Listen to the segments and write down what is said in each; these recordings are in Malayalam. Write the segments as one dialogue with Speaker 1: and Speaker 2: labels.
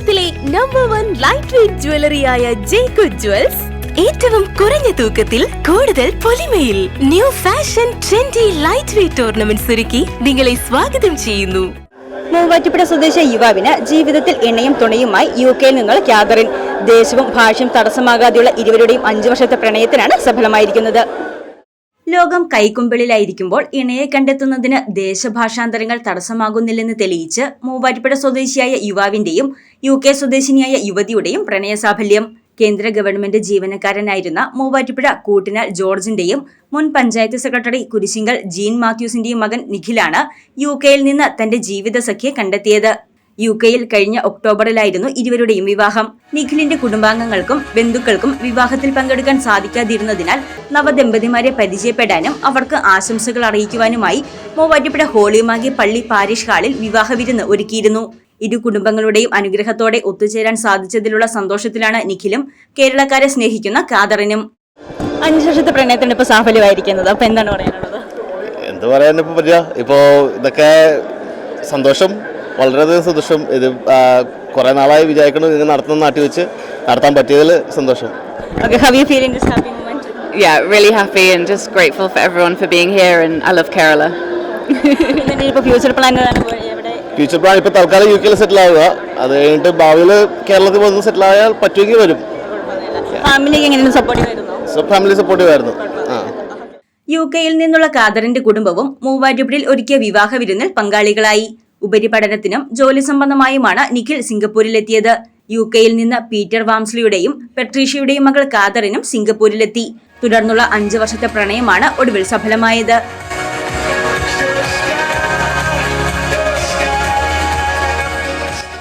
Speaker 1: കേരളത്തിലെ നമ്പർ വൺ ലൈറ്റ് വെയിറ്റ് ജ്വല്ലറിയായ ജേക്കു ജ്വൽസ് ഏറ്റവും കുറഞ്ഞ തൂക്കത്തിൽ കൂടുതൽ പൊലിമയിൽ new fashion trendy light weight tournament ഒരുക്കി നിങ്ങളെ സ്വാഗതം ചെയ്യുന്നു.
Speaker 2: മൂവാറ്റുപുഴ സ്വദേശി യുവാവിന് ജീവിതത്തിൽ എണ്ണയും തുണയുമായി യു കെയിൽ നിന്നുള്ള ക്യാതറിൻ ദേശവും ഭാഷയും തടസ്സമാകാതെയുള്ള ഇരുവരുടെയും അഞ്ചു വർഷത്തെ പ്രണയത്തിനാണ് സഫലമായിരിക്കുന്നത്. ലോകം കൈക്കുമ്പിളിലായിരിക്കുമ്പോൾ ഇണയെ കണ്ടെത്തുന്നതിന് ദേശഭാഷാന്തരങ്ങൾ തടസ്സമാകുന്നില്ലെന്ന് തെളിയിച്ച് മൂവാറ്റുപുഴ സ്വദേശിയായ യുവാവിന്റെയും യു കെ സ്വദേശിനിയായ യുവതിയുടെയും പ്രണയസാഫല്യം. കേന്ദ്ര ഗവൺമെന്റ് ജീവനക്കാരനായിരുന്ന മൂവാറ്റുപുഴ കൂട്ടിനാൽ ജോർജിന്റെയും മുൻ പഞ്ചായത്ത് സെക്രട്ടറി കുരിശിങ്കൽ ജീൻ മാത്യൂസിന്റെയും മകൻ നിഖിലാണ് യു കെയിൽ നിന്ന് തന്റെ ജീവിത സഖ്യെ കണ്ടെത്തിയത്. യു കെയിൽ കഴിഞ്ഞ ഒക്ടോബറിലായിരുന്നു ഇരുവരുടെയും വിവാഹം. നിഖിലിന്റെ കുടുംബാംഗങ്ങൾക്കും ബന്ധുക്കൾക്കും വിവാഹത്തിൽ പങ്കെടുക്കാൻ സാധിക്കാതിരുന്നതിനാൽ നവദമ്പതിമാരെ പരിചയപ്പെടാനും അവർക്ക് ആശംസകൾ അറിയിക്കുവാനുമായി മൂവാറ്റുപുഴ ഹോളിയുമാകി പള്ളി പാരിഷ് ഹാളിൽ വിവാഹ വിരുന്ന് ഒരുക്കിയിരുന്നു. ഇരു കുടുംബങ്ങളുടെയും അനുഗ്രഹത്തോടെ ഒത്തുചേരാൻ സാധിച്ചതിലുള്ള സന്തോഷത്തിലാണ് നിഖിലും കേരളക്കാരെ സ്നേഹിക്കുന്ന കാതറിനും. അഞ്ചു വർഷത്തെ പ്രണയത്തിന് ഇപ്പൊ സാഫല്യമായിരിക്കുന്നത്. അപ്പൊ എന്താണ് പറയാനുള്ളത്?
Speaker 3: എന്ത് പറയാൻ ഇപ്പോ പറ്റുക ഇപ്പോൾ ഇതൊക്കെ സന്തോഷം. വളരെയധികം സന്തോഷം. ഇത് കുറേ നാളായി വിചാരിക്കണം ഇങ്ങനെ നടത്തുന്ന നാട്ടിൽ വെച്ച് നടത്താൻ പറ്റിയതിൽ സന്തോഷം.
Speaker 2: Okay, how you feeling? This happy moment?
Speaker 4: yeah, really happy and just grateful for everyone for being here. And I love Kerala.
Speaker 2: പിന്നെ ഫ്യൂച്ചർ പ്ലാൻ എവിടെ?
Speaker 3: ഫ്യൂച്ചർ പ്ലാൻ ഇപ്പോൾ തൽക്കാലം യു കെയിൽ സെറ്റിൽ ആവുക. അത് കഴിഞ്ഞിട്ട് ഭാവിയിൽ കേരളത്തിൽ വന്ന് സെറ്റിൽ ആയാൽ പറ്റുമെങ്കിൽ വരും.
Speaker 2: ഫാമിലിക്ക് എങ്ങനെയാണ് സപ്പോർട്ട് വരുന്നു
Speaker 3: സോ ഫാമിലി സപ്പോർട്ടീവ് ആയിരുന്നു ആ.
Speaker 2: യു കെയിൽ നിന്നുള്ള കാദറിന്റെ കുടുംബവും മൂവാറ്റുപുഴയിൽ ഒരുക്കിയ വിവാഹ വിരുന്നിൽ പങ്കാളികളായി. ഉപരിപഠനത്തിനും ജോലി സംബന്ധമായുമാണ് നിഖിൽ സിംഗപ്പൂരിലെത്തിയത്. യു കെയിൽ നിന്ന് പീറ്റർ വാംസ്ലിയുടെയും പെട്രീഷ്യയുടെയും മകൾ കാതറിനും സിംഗപ്പൂരിലെത്തി. തുടർന്നുള്ള അഞ്ചു വർഷത്തെ പ്രണയമാണ് ഒടുവിൽ സഫലമായത്.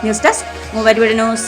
Speaker 2: ന്യൂസ് ഡെസ്ക് മൂവരുടെ ന്യൂസ്.